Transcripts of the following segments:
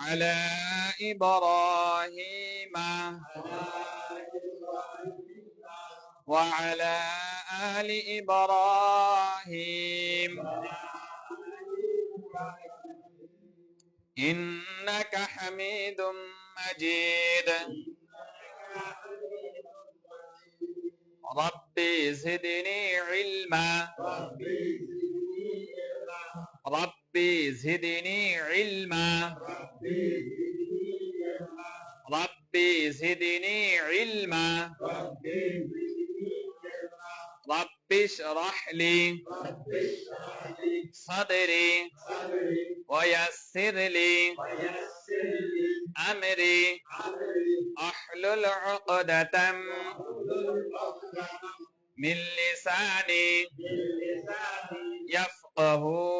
على إبراهيم وعلى آل إبراهيم. إنك حميد مجيد. ربي زدني علما. ربي زدني علما. ربي زدني علما. رب اشرح لي صدري ويسر لي أمري. أحلل عقدة من لساني يفقه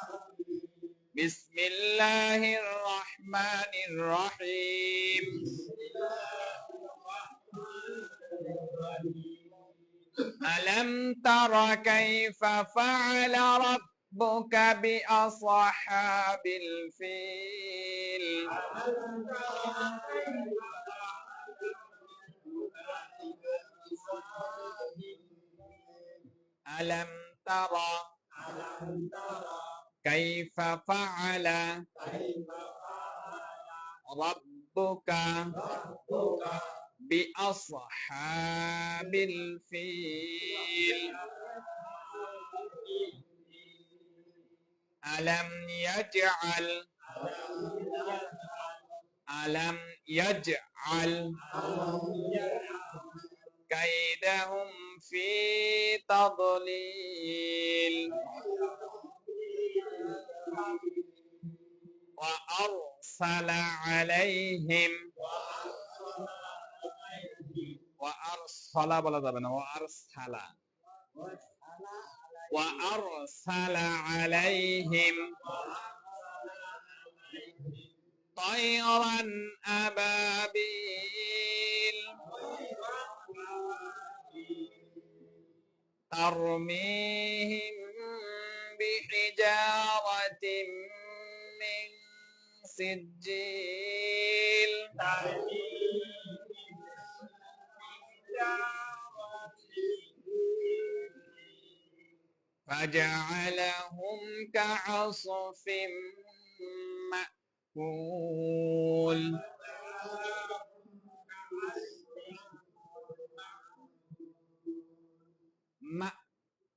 بسم الله الرحمن الرحيم ألم تر كيف فعل ربك بأصحاب الفيل ألم تر كيف فعل؟ ربك بأصحاب الفيل. ألم يجعل؟ ألم يجعل؟ كيدهم في تضليل. وأرسل عليهم وأرسل বলা যাবে না وأرسل وأرسل عليهم طيرا أبابيل ترميهم بحجارة من سجيل فجعلهم كعصف مأكول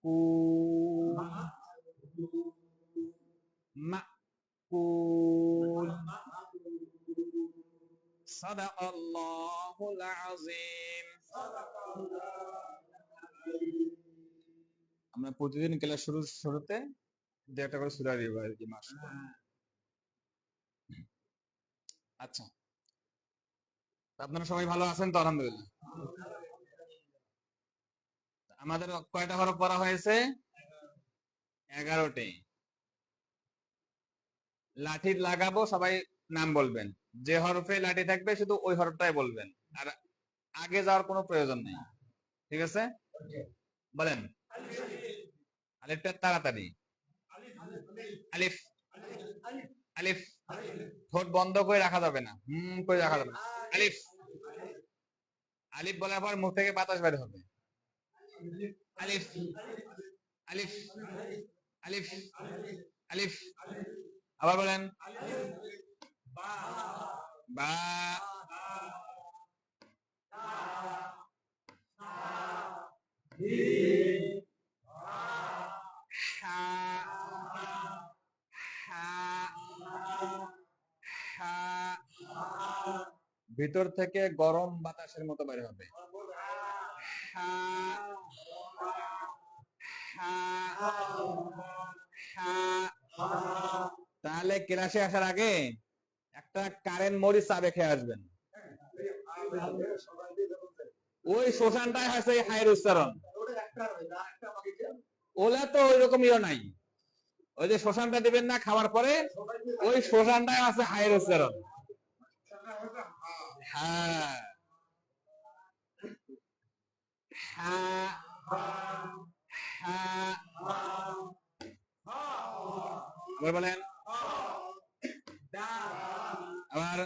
مأكول مأكول صدق الله العظيم আমরা প্রতিদিন ক্লাস শুরু শুরুতে দু একটা করে সুরা দিব আর কি মাস আচ্ছা তা আপনারা সবাই ভালো আছেন তো আলহামদুলিল্লাহ আমাদের কয়টা হরফ পড়া হয়েছে এগারোটি লাঠি লাগাবো, সবাই নাম বলবেন। যে হরফে লাঠি থাকবে, শুধু ওই হরফটাই বলবেন। আর আগে যাওয়ার কোনো প্রয়োজন নেই। ঠিক আছে? বলেন। আলিফটা তাড়াতাড়ি। আলিফ। আলিফ। ঠোঁট বন্ধ করে রাখা যাবে না। হুম, করে রাখা যাবে না। আলিফ। আলিফ বলার পর মুখ থেকে বাতাস বের হবে। আলিফ। আলিফ। আলিফ। আলিফ। আবার বলেন। বা। ভিতর থেকে গরম বাতাসের মতো বের হবে। হা হা হা তাহলে ক্লাসে আসার আগে একটা কারেন্ট মরিচ চাবে খেয়ে আসবেন ওই হচ্ছে এই হায়ের উচ্চারণ ওলা তো ওই রকম ইয়ে নাই ওই যে শ্মশানটা দিবেন না খাওয়ার পরে ওই শ্মশানটাই আছে হায়ের উচ্চারণ হ্যাঁ হ্যাঁ হ্যাঁ বলেন আবার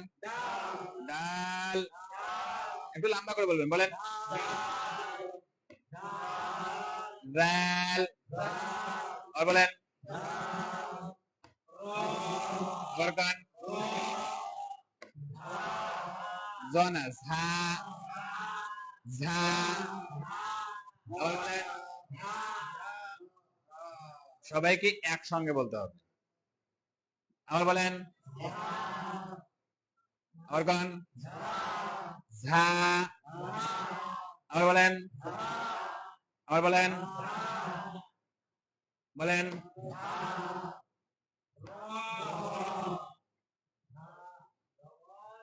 ডাল একটু লম্বা করে বলবেন, বলেন। ডাল আর বলেন। আবার কান জনা ঝা। সবাইকে একসঙ্গে বলতে হবে। আবার বলেন। আবার কন ঝা। আবার বলেন। আবার বলেন। বলেন।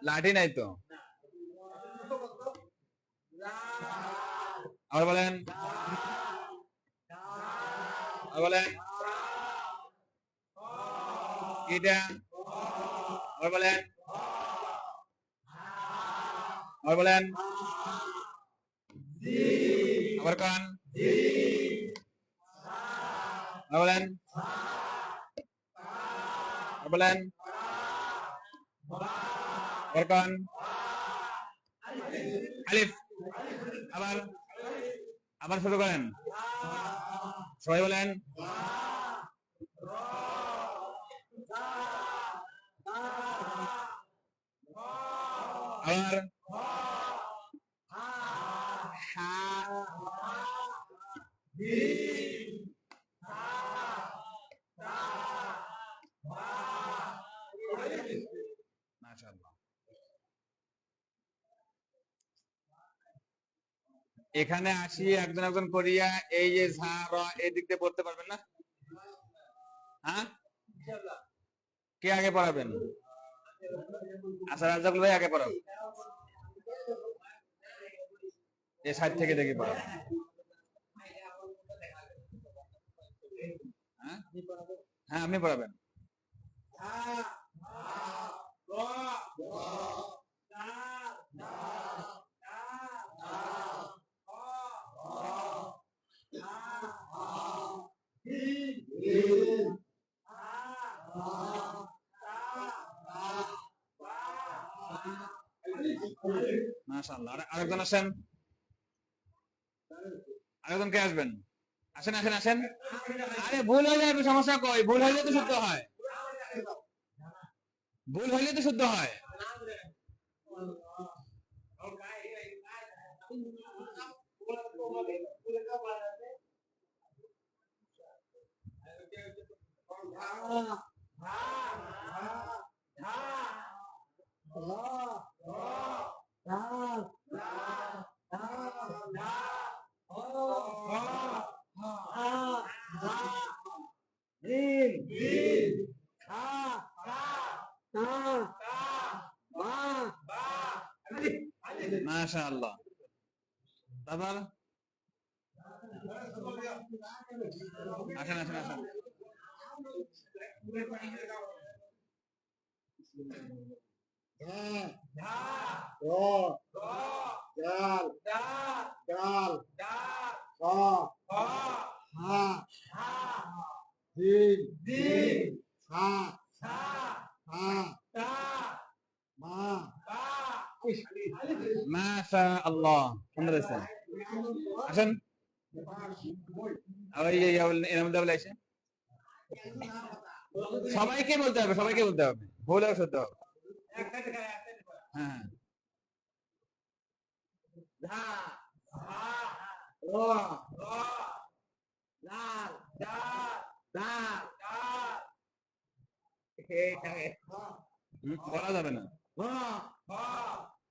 লাঠি নাই তো? আবার বলেন। বলেন। এটা। আবার বলেন। আবার বলেন। আবার কান আবার বলেন বলেন আবার কান আলিফ আবার আবার শুরু করেন সবাই বলেন আবার হা এখানে আসি, একজন একজন করিয়া এই যে এই দিক দিয়ে পড়তে পারবেন না? হ্যাঁ? কে আগে পড়াবেন? আচ্ছা রাজাকুল ভাই আগে পড়াবেন এ সাইড থেকে দেখি পড়াবেন হ্যাঁ হ্যাঁ আপনি পড়াবেন মাশাআল্লাহ আরেকজন আসেন আরেকজন কে আসবেন আসেন আসেন আসেন। আরে, ভুল হয়ে যাবে সমস্যা কই? ভুল হইলে তো শুদ্ধ হয়। ভুল হইলে তো শুদ্ধ হয়। মাশাআল্লাহ তারপর আসেন আসেন আসেন র জাল ডাল খ হা দিন হা হা মা মাশাআল্লাহ সুন্দর আসেন সবাইকে বলতে হবে, সবাইকে বলতে হবে। ভুল হবে হ্যাঁ। বলা যাবে না।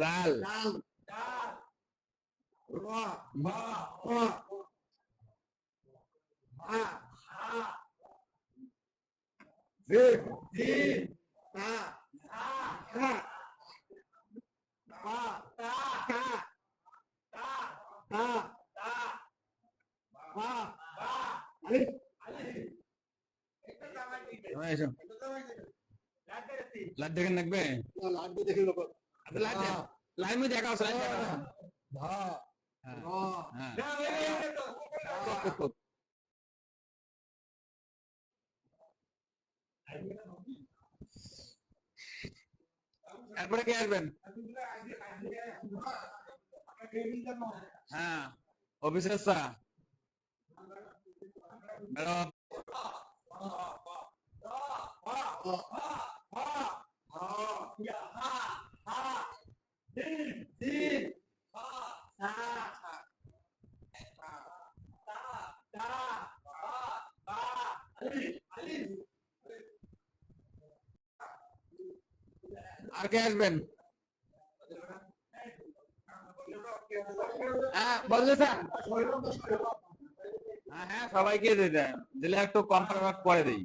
dal ro ma o ha ha. Vi ti ta ha. Ba ta ta ta. Ta ta ba ba. Ali ali ಲಡ್ಡಗೆ ನಗ್ಬೆ ಲಡ್ಡು লাইন মধ্যে আছে লাইট দেখা আছে। ধা হ্যাঁ, র হ্যাঁ। আসবেন। হ্যাঁ হ্যাঁ বললে স্যার। হ্যাঁ হ্যাঁ সবাইকে দেন। দিলে একটু কম করে দিই।